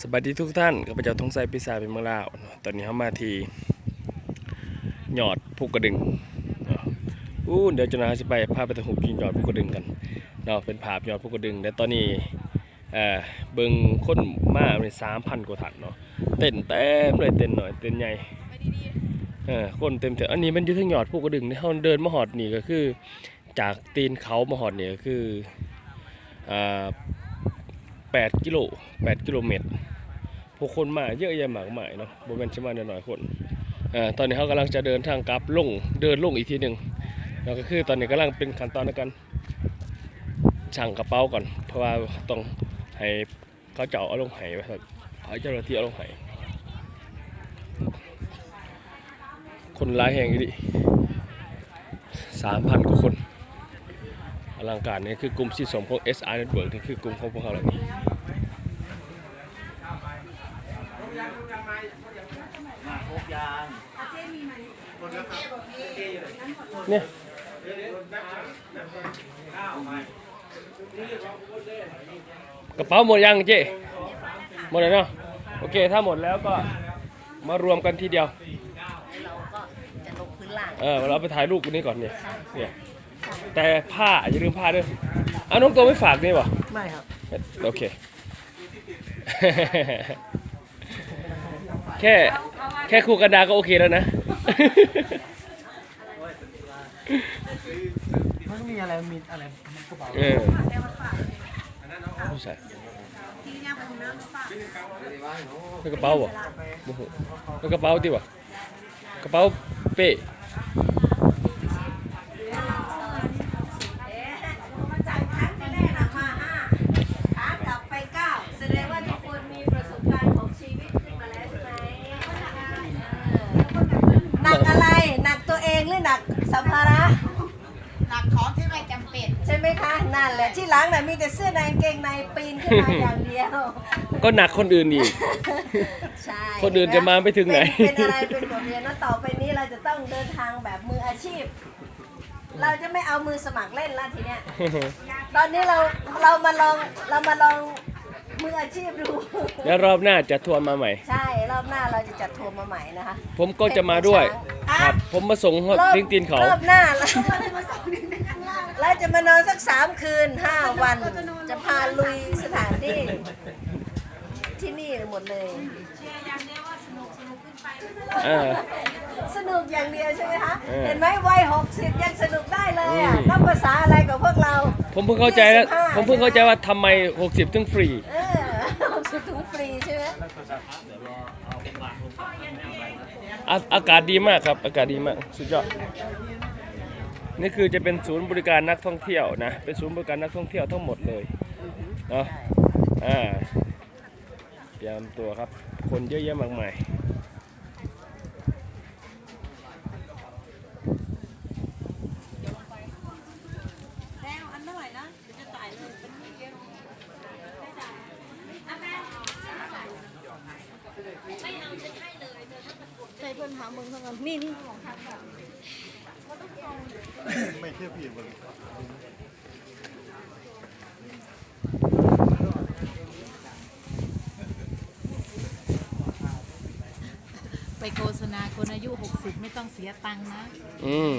สวัสดีทุกท่านข้าพเจ้าทงไซพิซาเป็นเมืองลาวเนาะตอนนี้เขามาทีหยอดภูกระดึงอู้เดี๋ยวจะนาจะไปพาไปตะหุบกินหยอดภูกระดึงกันเนาะเป็นภาพหยอดภูกระดึงแต่ตอนนี้เอ่อเบิ่งค้นมาเป็นสามพันกว่าถันเนาะเต้นเต็มเลยเต้นหน่อยเต้นใหญ่เออคนเต็มเถอะอันนี้มันอยู่ที่หยอดภูกระดึงที่เขาเดินมาหอดนี่ก็คือ จากตีนเขามาหอดนี่ก็คืออ่า แปดกิโลแปดกิโลเมตรผู้คนมาเยอะแยะมากมายเนาะบ่แม่นสิมาน้อยๆคนอ่อตอนนี้เขากำลังจะเดินทางกลับลงเดินลงอีกทีหนึ่งแล้วก็คือตอนนี้กำลังเป็นขั้นตอนในการชั่งกระเป๋าก่อน เพราะว่าต้องให้เขาเจาะเอาลงไหไว้ครับให้เจ้าหน้าที่เอาลงไห้คนร้ายแห่งอีดิสามพันกว่าคนอลังการนี่คือกลุ่มที่สมของ SR Network นี่คือกลุ่มของพวกเขาเหล่านี้ เนี่ยกระเป๋าหมดยังเจ๊หมดแล้วเนาะโอเค ถ้าหมดแล้วก็มารวมกันทีเดียว เราก็จะลงพื้นล่างเออเราไปถ่ายรูปกันนี้ก่อนเนี่ยเนี่ยแต่ผ้าอย่าลืมผ้าด้วยเอาน้องตัวไม่ฝากนี่วะไม่ครับ โอเค แค่แค่คู่กันดาก็โอเคแล้วนะ มันมีอะไรมีอะไรมันกระเป๋าเออผู้ชายนี่กระเป๋าบ่โอ้โหนี่กระเป๋าติบ่กระเป๋าเป้ จากครั้งที่แรกนะมาห้าขากลับไปเก้าแสดงว่าทุกคนมีประสบการณ์ของชีวิตขึ้นมาแล้วใช่ไหม หนักอะไร หนักตัวเองหรือหนักสัมภาระ หนักของที่ไม่จำเป็น ใช่ไหมคะ นั่นแหละที่หลังน่ะมีแต่เสื้ในกางเกงในปีนขึ้นมาอย่างเดียว ก็หนักคนอื่นอีก ใช่คนอื่นจะมาไม่ถึงไหน เป็นเป็นอะไรเป็นบทเรียนว่าต่อไปนี้เราจะต้องเดินทางแบบมืออาชีพ เราจะไม่เอามือสมัครเล่นแล้วทีเนี้ย ตอนนี้เราเรามาลองเรามาลองมื ออาชีพดูแล้วรอบหน้าจะทวนมาใหม่ ใช่รอบหน้าเราจะจัดทัวร์มาใหม่นะคะผมก็จะมาด้วยอะครับ ผมมาส่งรอบทิ้งตีนเขา รอบหน้าเราเราจะมานอนสักสามคืนห้าวัน จะพาลุยสถานที่ที่นี่หมดเลยเออ สนุกอย่างเดียวใช่ไหมคะ เออเห็นไหมวัยหกสิบยังสนุกได้เลยอะอืม นับภาษาอะไรกับพวกเรา ผมเพิ่งเข้าใจแล้ว 25 ผมเพิ่งเข้าใจว่าทำไม 60 ถึงฟรี เออหกสิบถุงฟรีใช่ไหม อาอากาศดีมากครับ อากาศดีมาก สุดยอด นี่คือจะเป็นศูนย์บริการนักท่องเที่ยวนะ เป็นศูนย์บริการนักท่องเที่ยวทั้งหมดเลยเนาะอ่าเตรียมตัวครับ คนเยอะแยะมากมายแดงอันเท่าไหร่นะจะจ่ายเลย เป็นเยอะใส่เพื่อนหามึงเท่ากันนี่นี่ของทางแบบไม่เชื่อพี่บนไปโฆษณาคนอายุ 60 ไม่ต้องเสียตังค์นะ อืม